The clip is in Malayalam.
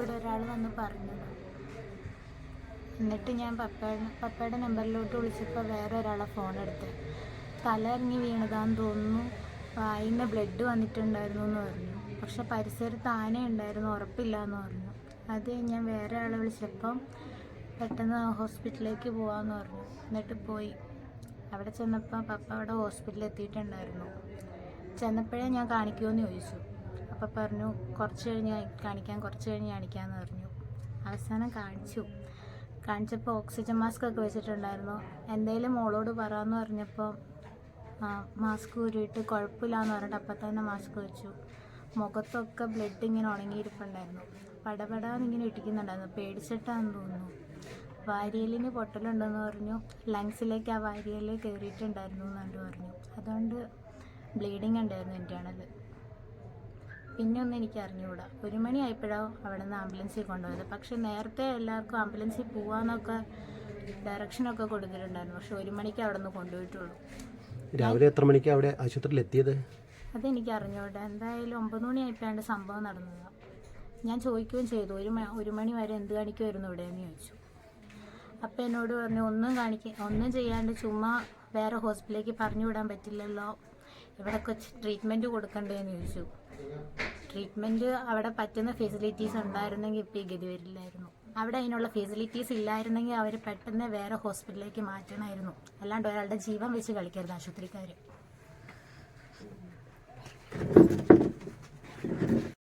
ഇവിടെ ഒരാൾ വന്ന് പറഞ്ഞു. എന്നിട്ട് ഞാൻ പപ്പയുടെ പപ്പയുടെ നമ്പറിലോട്ട് വിളിച്ചപ്പോൾ വേറെ ഒരാളെ ഫോൺ എടുത്ത്. തല ഇറങ്ങി വീണതാന്ന് തോന്നുന്നു. വായിന്ന് ബ്ലഡ് വന്നിട്ടുണ്ടായിരുന്നു എന്ന് പറഞ്ഞു. പക്ഷെ പരിസരത്ത് ആന ഉണ്ടായിരുന്നു ഉറപ്പില്ല എന്ന് പറഞ്ഞു. അത് ഞാൻ വേറെ ആളെ വിളിച്ചപ്പം പെട്ടെന്ന് ഹോസ്പിറ്റലിലേക്ക് പോവാന്ന് പറഞ്ഞു. എന്നിട്ട് പോയി. അവിടെ ചെന്നപ്പോൾ പപ്പ അവിടെ ഹോസ്പിറ്റലിൽ എത്തിയിട്ടുണ്ടായിരുന്നു. ചെന്നപ്പോഴേ ഞാൻ കാണിക്കുമെന്ന് ചോദിച്ചു. അപ്പോൾ പറഞ്ഞു കുറച്ച് കഴിഞ്ഞ് കാണിക്കാൻ കുറച്ച് കഴിഞ്ഞ് കാണിക്കാമെന്ന് പറഞ്ഞു. അവസാനം കാണിച്ചു. കാണിച്ചപ്പോൾ ഓക്സിജൻ മാസ്ക് ഒക്കെ വെച്ചിട്ടുണ്ടായിരുന്നു. എന്തെങ്കിലും മോളോട് പറയാമെന്ന് പറഞ്ഞപ്പോൾ മാസ്ക് ഊരിയിട്ട് കുഴപ്പമില്ലാന്ന് പറഞ്ഞിട്ട് അപ്പം തന്നെ മാസ്ക് വെച്ചു. മുഖത്തൊക്കെ ബ്ലഡ് ഇങ്ങനെ ഉണങ്ങിയിരിപ്പുണ്ടായിരുന്നു. പടപടാന്ന് ഇങ്ങനെ ഇട്ടിക്കുന്നുണ്ടായിരുന്നു പേടിച്ചിട്ടാന്ന് തോന്നുന്നു. വാരിയലിന് പൊട്ടലുണ്ടെന്ന് പറഞ്ഞു. ലങ്സിലേക്ക് ആ വാരിയൽ കയറിയിട്ടുണ്ടായിരുന്നു എന്നു പറഞ്ഞു. അതുകൊണ്ട് ബ്ലീഡിങ് ഉണ്ടായിരുന്നു എന്റെ പിന്നെ ഒന്നും എനിക്ക് അറിഞ്ഞുകൂടാ ഒരു മണി ആയപ്പോഴാണ് അവിടെ നിന്ന് ആംബുലൻസിൽ കൊണ്ടുപോയത്. പക്ഷെ നേരത്തെ എല്ലാവർക്കും ആംബുലൻസിൽ പോവാന്നൊക്കെ ഡയറക്ഷനൊക്കെ കൊടുത്തിട്ടുണ്ടായിരുന്നു. പക്ഷെ ഒരു മണിക്ക് അവിടെ നിന്ന് കൊണ്ടുപോയിട്ടുള്ളൂ. രാവിലെ എത്ര മണിക്ക് അവിടെ ആശുപത്രിയിൽ എത്തിയത് അതെനിക്ക് അറിഞ്ഞൂടാ എന്തായാലും ഒമ്പത് മണി ആയപ്പോഴാണ് സംഭവം നടന്നത്. ഞാൻ ചോദിക്കുകയും ചെയ്തു ഒരു ഒരു മണി വരെ എന്ത് കാണിക്കുമായിരുന്നു ഇവിടെ എന്ന് ചോദിച്ചു. അപ്പം എന്നോട് പറഞ്ഞു ഒന്നും കാണിക്ക ഒന്നും ചെയ്യാണ്ട് ചുമ്മാ വേറെ ഹോസ്പിറ്റലിലേക്ക് പറഞ്ഞു വിടാൻ പറ്റില്ലല്ലോ. ഇവിടെ ട്രീറ്റ്മെന്റ് ട്രീറ്റ്മെന്റ് കൊടുക്കണ്ടേന്ന് ചോദിച്ചു. ട്രീറ്റ്മെന്റ് അവിടെ പറ്റുന്ന ഫെസിലിറ്റീസ് ഉണ്ടായിരുന്നെങ്കിൽ ഇപ്പോൾ ഈ ഗതി വരില്ലായിരുന്നു. അവിടെ അതിനുള്ള ഫെസിലിറ്റീസ് ഇല്ലായിരുന്നെങ്കിൽ അവർ പെട്ടെന്ന് വേറെ ഹോസ്പിറ്റലിലേക്ക് മാറ്റണമായിരുന്നു. അല്ലാണ്ട് ഒരാളുടെ ജീവൻ വെച്ച് കളിക്കരുത് ആശുപത്രിക്കാർ